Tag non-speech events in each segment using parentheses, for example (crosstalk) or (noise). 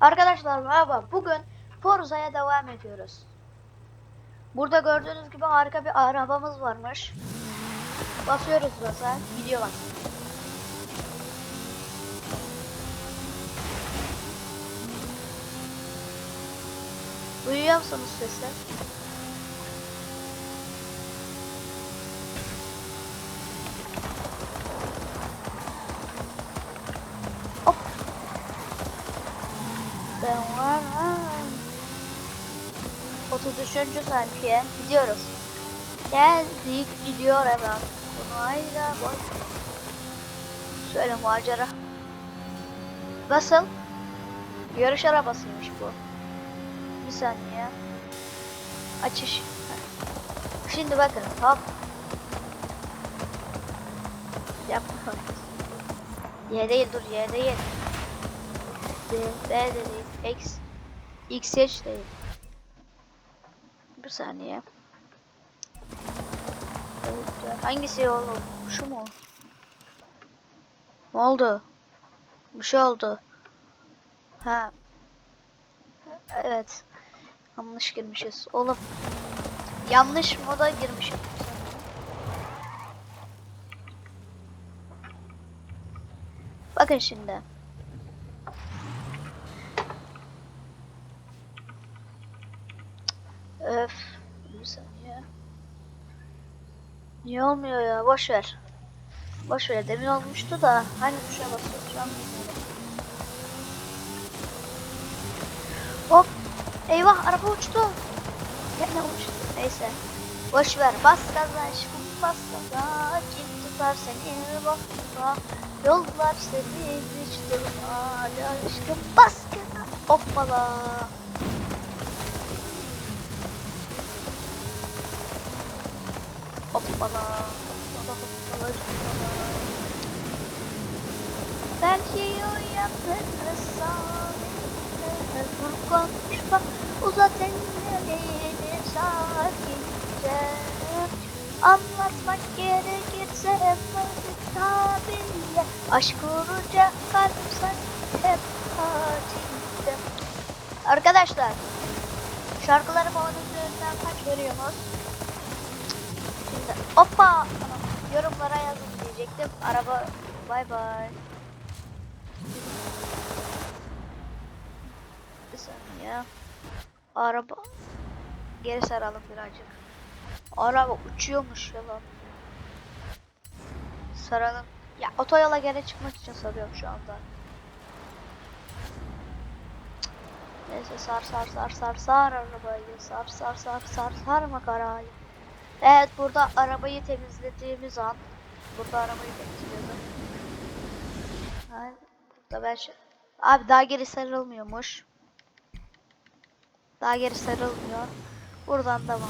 Arkadaşlar merhaba. Bugün Forza'ya devam ediyoruz. Burada gördüğünüz gibi harika bir arabamız varmış. Basıyoruz gaza. Gidiyor bak. Duyuyor musunuz sesi? 33. sayfaya gidiyoruz. Geldik gidiyor hemen. Bunu ayda boş. Şöyle macera. Nasıl? Yarış arabasıymış bu. Bir saniye. Açış. Şimdi bakın hop. Yapma. Y değil dur Y değil. D, B de değil. X. X hiç değil. Bir saniye. Hangisi oğlum? Şu mu? Ne oldu? Bir şey oldu. Ha. Evet. Yanlış girmişiz. Oğlum. Yanlış moda girmişim. Bakın şimdi. Öf. Bir saniye. Niye olmuyor ya? Boş ver. Boş ver. Demin olmuştu da hangi tuşa bilmiyorum. Hop. Eyvah araba uçtu. Gene uçtu. Neyse. Boş ver. Bas gaza aşkım bas gaza. Kim tutar seni gaza. Yollar seni hiç durma. Aşkım bas gaza. Hoppala. Hoppala. Hoppala hoppala hoppala. Belki uyanırsan Dur konuşma uzat ellerini sakince Anlatmak gerekirse tabirle Aşk kalbim sanki hep acilde Arkadaşlar Şarkılarıma onun üzerinden kaç veriyorsunuz? Hoppa yorumlara yazın diyecektim. Araba bay bay. Bir saniye. Araba geri saralım birazcık. Araba uçuyormuş ya lan. Saralım. Ya otoyola geri çıkmak için sarıyorum şu anda. Neyse sar sar sar sar sar arabayı sar sar sar sar sarma karayı. Evet burada arabayı temizlediğimiz an burada arabayı temizliyordum. Burada ben şey... Abi daha geri sarılmıyormuş. Daha geri sarılmıyor. Buradan devam.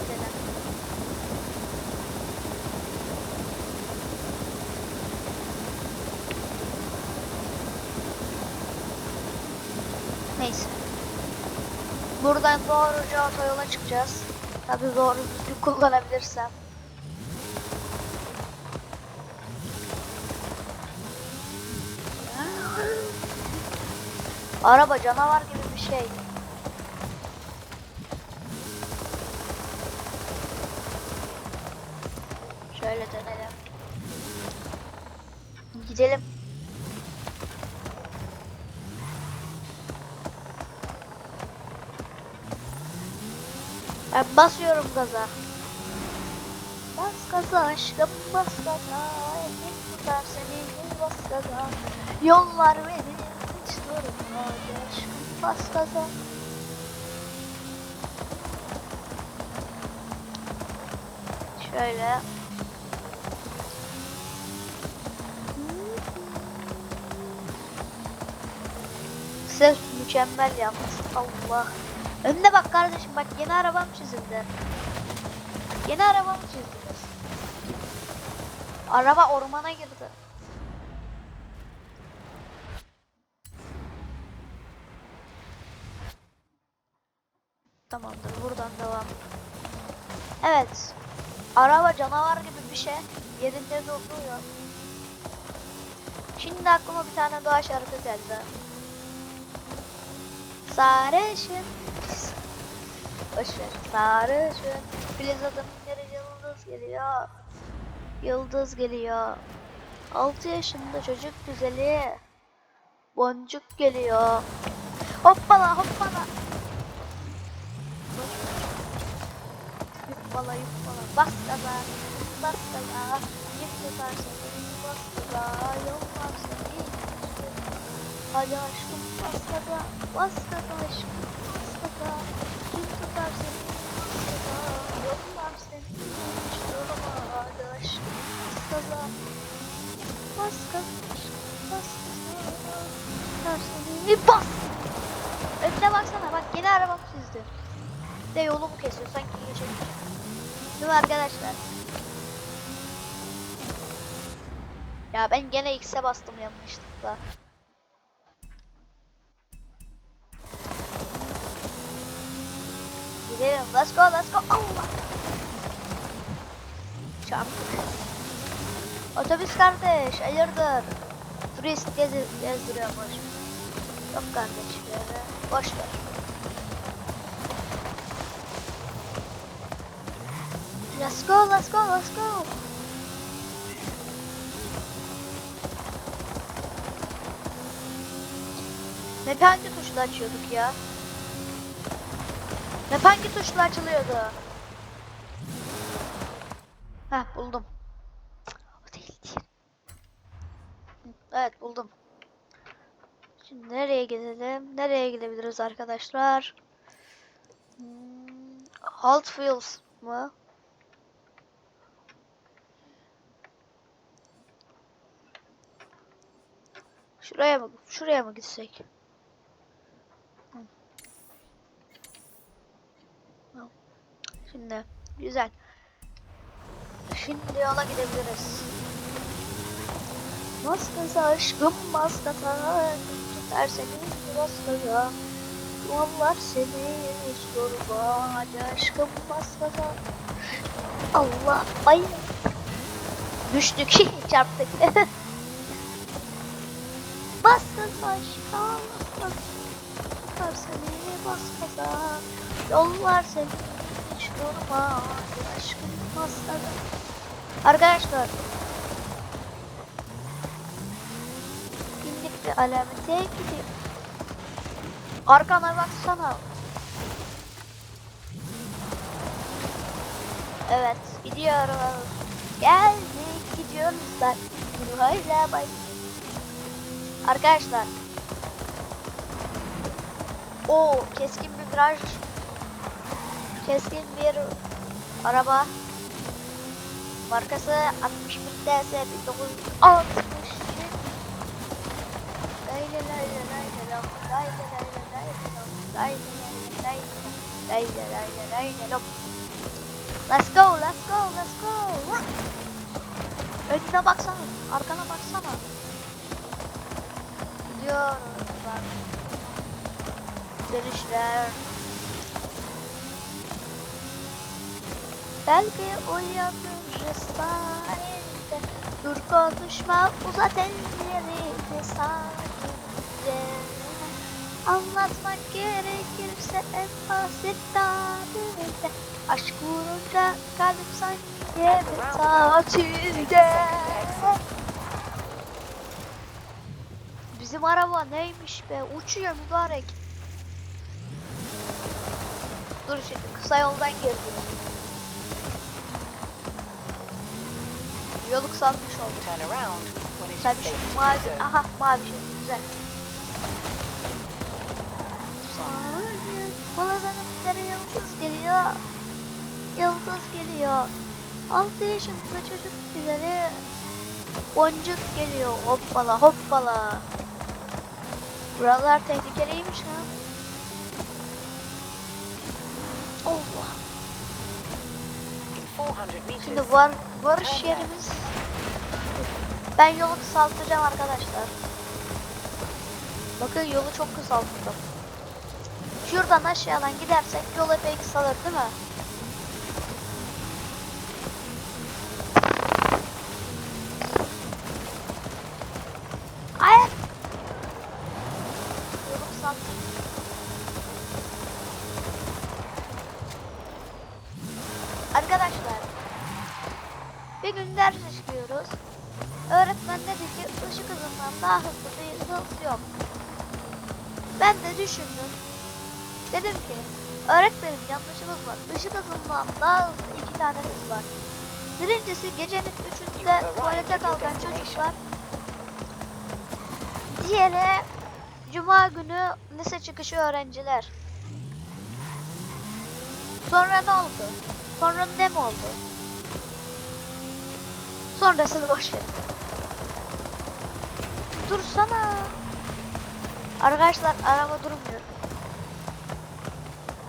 Gidelim. Neyse. Buradan doğruca otoyola çıkacağız. Tabi doğru düzgün kullanabilirsem. Araba canavar gibi bir şey. Şöyle dönelim. Gidelim. Ben basıyorum gaza. Bas gaza aşkım bas gaza. Emin tutar seni bas gaza. Yollar beni hiç durma aşkım bas gaza. Şöyle. Ses mükemmel yalnız. Allah. Önüne bak kardeşim bak yeni arabam çizildi. Yeni arabamı çizdiniz. Araba ormana girdi. Tamamdır buradan devam. Evet. Araba canavar gibi bir şey. Yerinde duruyor. Şimdi aklıma bir tane daha şarkı geldi. Sarışın. Boşver. Sarışın. Filiz adım yere yıldız geliyor. Yıldız geliyor. 6 yaşında çocuk güzeli. Boncuk geliyor. Hoppala hoppala. Yuppala yuppala. Bas gaza. Bas gaza. Tutar seni? Bas gaza. Yollar seni. Hadi aşkım bas gaza. Bas gaza aşkım. Bas gaza. Kim tutar seni? Bas gaza. Yollar seni. Hiç durma. Hadi aşkım bas gaza. Bas gaza aşkım. Bas gaza. Tutar seni. Bas. Önüne baksana bak yeni arabam çizdi. Bir de yolumu kesiyor sanki geçebilir. Değil arkadaşlar? Ya ben gene X'e bastım yanlışlıkla. Gidelim. Let's go, let's go. Allah. Çarptık. Otobüs kardeş, hayırdır? Turist gezi gezdiriyormuş. Yok kardeş böyle. Boş ver. Let's go, let's go, let's go. Map hangi tuşla açıyorduk ya? Map hangi tuşla açılıyordu? Heh buldum. O değil Evet buldum. Şimdi nereye gidelim? Nereye gidebiliriz arkadaşlar? Hmm, Halt Wheels mı? Şuraya mı? Şuraya mı gitsek? Şimdi güzel. Şimdi yola gidebiliriz. Maskası aşkım maskata tutar seni maskata Yollar seni sorma hadi aşkım maskata Allah ay. Düştük (laughs) çarptık. (laughs) Maskası aşkım maskata tutar seni maskata Yollar seni hadi aşkım maskata Arkadaşlar bindik bir alamete gidiyor. Arkana baksana. Evet gidiyoruz. Geldik gidiyoruz ben. Hala bay. Arkadaşlar. O keskin bir viraj. Keskin bir araba. Markası 61 DS 1960. Layla layla layla lam, layla layla layla lam, layla layla layla lam, layla layla layla lam. Let's go, let's go, let's go. Önüne baksana, arkana baksana. Gidiyoruz bak. Dönüşler. Belki uyanırız sahilde Dur konuşma uzat ellerini sakince Anlatmak gerekirse en basit tabirle. Aşk vurunca kalbim sanki bir tatilde Bizim araba neymiş be? Uçuyor mübarek. Dur şimdi kısa yoldan girdim Yolu kısaltmış olduk. Şu safe to mavi, aha mavi şey güzel. Kulağına yıldız geliyor. Yıldız geliyor. 6 yaşında çocuk güzeli. Boncuk geliyor. Hoppala hoppala. Buralar tehlikeliymiş ha. Şimdi var, varış yerimiz. Ben yolu kısaltacağım arkadaşlar. Bakın yolu çok kısalttım. Şuradan aşağıdan gidersek yol epey kısalır değil mi? Hayır. Arkadaşlar gün ders işliyoruz. Öğretmen dedi ki ışık hızından daha hızlı bir hız yok. Ben de düşündüm. Dedim ki öğretmenim yanlışımız var. Işık hızından daha hızlı iki tane hız var. Birincisi gecenin üçünde tuvalete kalkan çocuklar. Diğeri cuma günü lise çıkışı öğrenciler. Sonra ne oldu? Sonra ne mi oldu? Sonrasını boş ver. Dursana. Arkadaşlar araba durmuyor.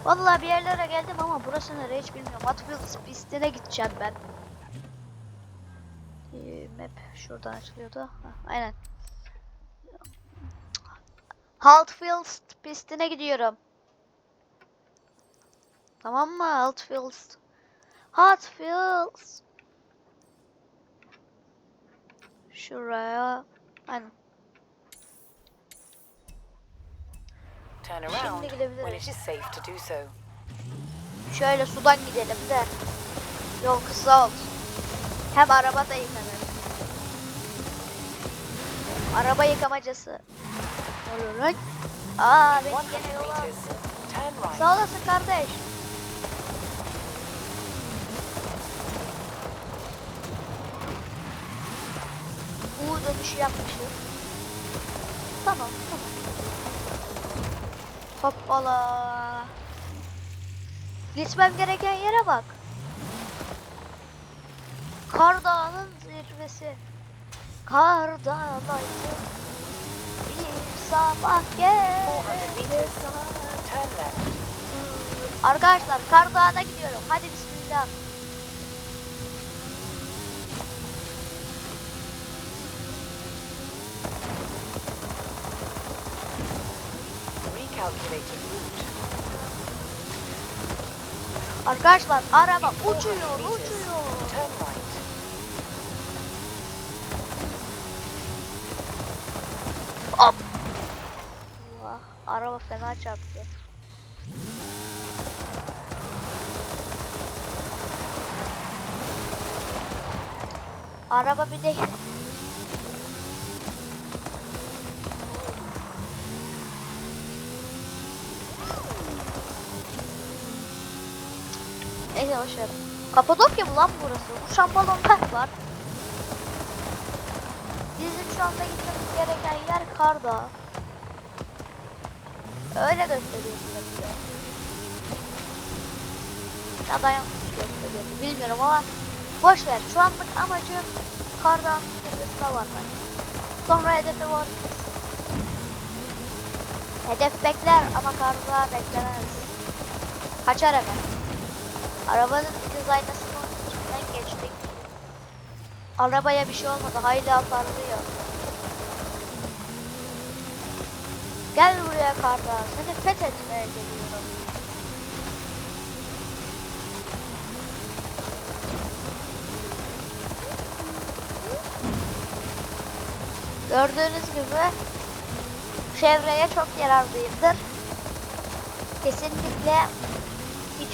Vallahi bir yerlere geldim ama burası nereye hiç bilmiyorum. Wheels pistine gideceğim ben. Ee, map şuradan açılıyordu. Hah, aynen. Wheels pistine gidiyorum. Tamam mı? Hot Wheels. Hot Wheels. Şuraya. Aynen. Turn around when it is safe to do so. Şöyle sudan gidelim de. Yol kısa olsun. Hem araba da yıkanır. Araba yıkamacası. Olur lan. Aa beni 100 gene yola. Sağ olasın kardeş. Dönüşü yapmışız. Tamam tamam. Hoppala. Gitmem gereken yere bak. Kar Dağı'nın zirvesi. Kar Dağı'daydı. Bir sabah 400 geldi. meters. Turn left. Arkadaşlar Kar Dağı'na gidiyorum. Hadi bismillah. Recalculating route. Arkadaşlar araba 400 uçuyor, uçuyor. Turn right. Hop. Allah, araba fena çarptı. Araba bir de Neyse boşver. Kapadokya mı lan burası? Uçan balonlar var. Bizim şu anda gitmemiz gereken yer Karda. Öyle gösteriyor bize. Ya da gösteriyor. Bilmiyorum ama boş ver. Şu anlık amacım Karda tepesine varmak. Sonra hedefi var. Hedef bekler ama Karda beklemez. Kaçar hemen. Arabanın dikiz aynasının içinden geçtik. Arabaya bir şey olmadı. Hayli parlıyor. Gel buraya karda. Seni fethetmeye geliyorum. Gördüğünüz gibi çevreye çok yararlıyımdır. Kesinlikle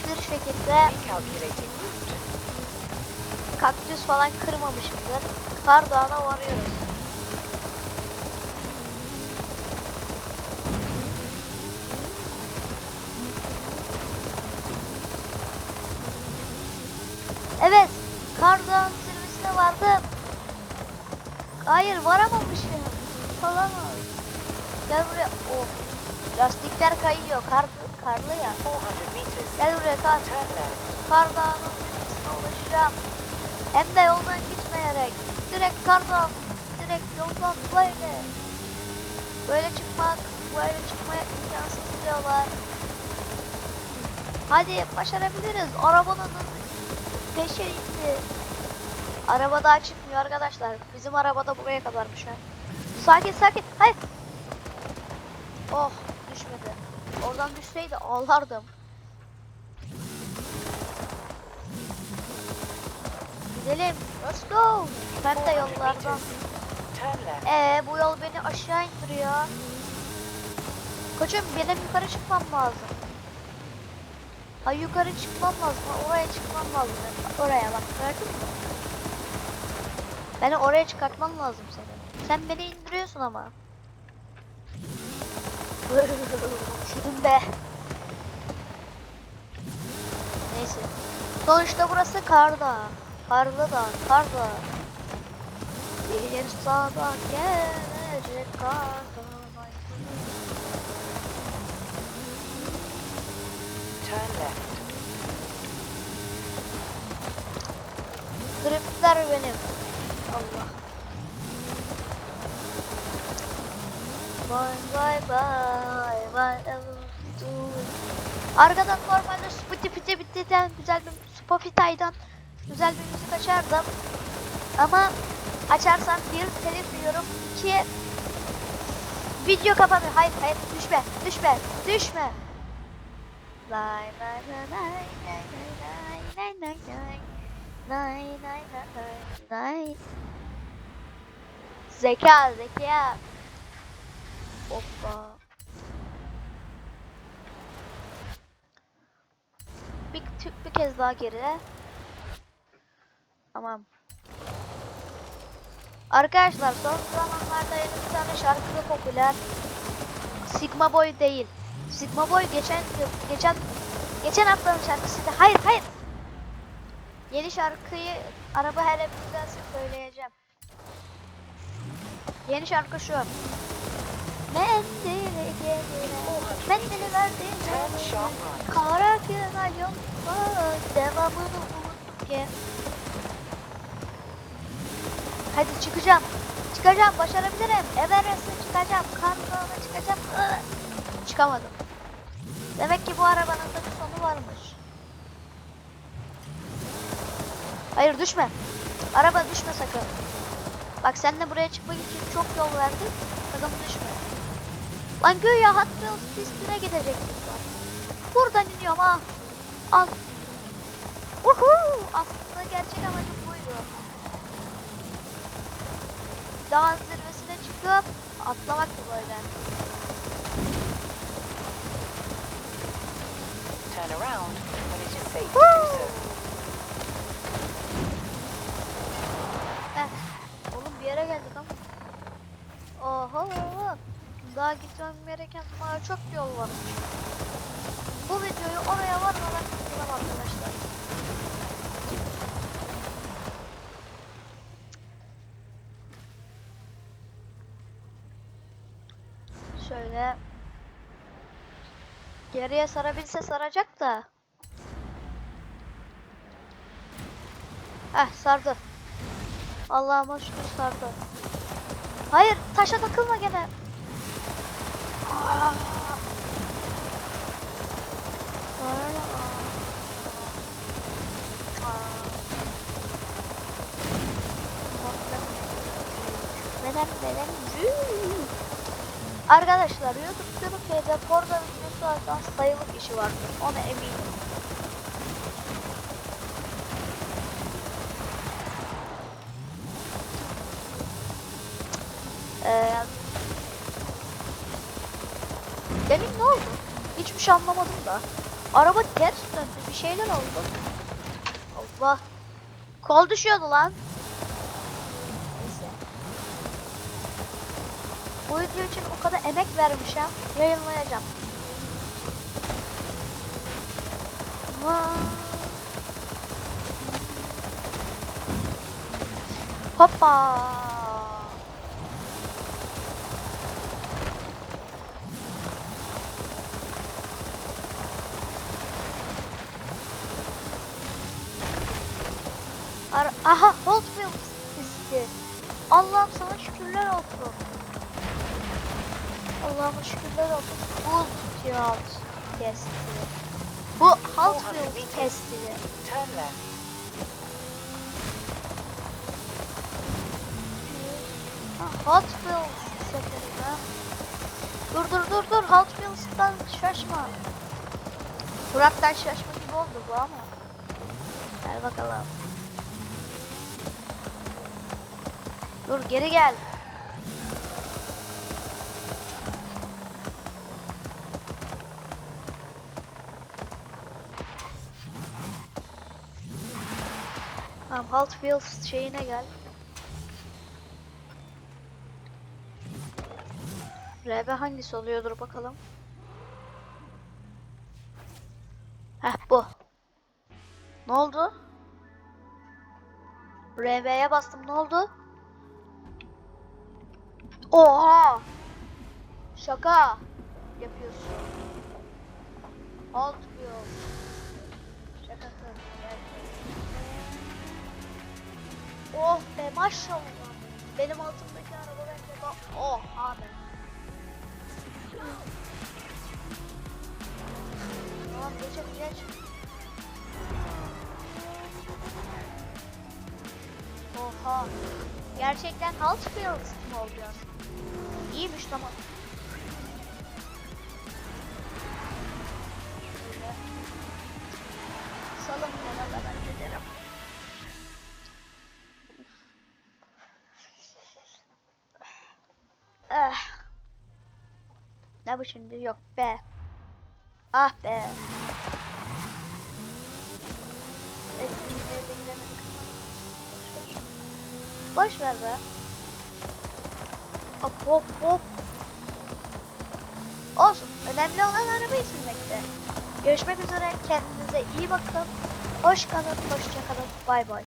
hiçbir şekilde kaktüs falan kırmamışımdır. Kar Dağı'na varıyoruz. Evet, Kar Dağı'nın zirvesine vardım. Hayır, varamamışım. Falan Gel buraya. Oh. Lastikler kayıyor. Kar, karlı ya. 400 meters. Gel buraya kar. Kar Dağı'nın zirvesine ulaşacağım. Hem de yoldan gitmeyerek. Direkt kar dağı, direkt yoldan böyle. Böyle çıkmak, böyle çıkmaya imkansız diyorlar. Hadi başarabiliriz. Arabanın peşe indi. Araba daha çıkmıyor arkadaşlar. Bizim arabada buraya kadarmış ha. Sakin sakin. Hayır. Oh düşmedi. Oradan düşseydi ağlardım. Gidelim. Let's go. Ben de 400 yollardan. Ee bu yol beni aşağı indiriyor. Koçum benim yukarı çıkmam lazım. Ha yukarı çıkmam lazım. Ha, Oraya çıkmam lazım. Oraya bak gördün mü? Beni oraya çıkartman lazım senin. Sen beni indiriyorsun ama. Şimdi be. Neyse. Sonuçta burası karda. Karlı da, karda. Bir sabah gelecek karda. Turn left. Driftler benim. Allah. Bye bye bye bye. Arkadan normalde Spotify bittiğinden güzel bir Spotify'dan güzel bir müzik açardım. Ama açarsam bir telif yiyorum. iki video kapanır. Hayır hayır düşme düşme düşme. Lay lay lay lay lay lay lay lay lay. Nay nay nay nay nay. Zeka zeka. Hoppa. Bir, tü- bir kez daha geri. Tamam. Arkadaşlar son zamanlarda yeni bir tane şarkı da popüler. Sigma Boy değil. Sigma Boy geçen geçen geçen haftanın şarkısıydı. Hayır hayır. Yeni şarkıyı araba bir güzelse söyleyeceğim. Yeni şarkı şu. Mendili geline, mendili right. Kara kına yolda devamını unuttum ki. Hadi çıkacağım. Çıkacağım başarabilirim. Everest'e çıkacağım. Kar Dağı'na çıkacağım. Çıkamadım. Demek ki bu arabanın da bir sonu varmış. Hayır düşme. Araba düşme sakın. Bak sen de buraya çıkmak için çok yol verdin. Sakın düşme. Lan güya Hot Wheels pistine gidecektik lan. Buradan iniyorum ha. Al. Uhu! Aslında gerçek amacım buydu. Dağın zirvesine çıkıp atlamaktı böyle. Turn around when it is safe to do so. Heh. Oğlum bir yere geldik ama. Oho. Daha gitmem gereken daha çok yol var. Bu videoyu oraya varmadan bitireceğim arkadaşlar. Şöyle geriye sarabilse saracak da. Heh sardı. Allah'ıma şükür sardı. Hayır taşa takılma gene. Aa. Böyle, aa. Aa. Neden neden? Arkadaşlar YouTube Türkiye'de porno videosu atan sayılı kişi vardır. Ona eminim. Ee, demin ne oldu? Hiçbir şey anlamadım da. Araba ters döndü. Bir şeyler oldu. Allah. Kol düşüyordu lan. Bu video için o kadar emek vermişim. Yayınlayacağım. Hoppa. Ar Aha Hot Wheels pisti. Allah'ım sana şükürler olsun. Allah'ıma şükürler olsun. Full Tirat testi. Bu Hot Wheels testi. Ha, Hot Wheels be. Dur dur dur dur Hot Wheels'tan şaşma. Burak'tan şaşma gibi oldu bu ama. Gel bakalım. Dur geri gel. Hot Wheels şeyine gel. RB hangisi oluyordur bakalım. Heh bu. Ne oldu? RB'ye bastım ne oldu? Oha! Şaka yapıyorsun. Hot Wheels. Oh be maşallah. Benim altımdaki araba bence bak. Oh abi. Tamam geçelim geç. Oha. Gerçekten Hot Wheels mi oluyor? İyiymiş tamam. Ne bu şimdi? Yok be. Ah be. Boş ver be. Hop hop hop. Olsun. Önemli olan arabayı sürmekte. Görüşmek üzere. Kendinize iyi bakın. Hoş kalın. Hoşça kalın. Bay bay.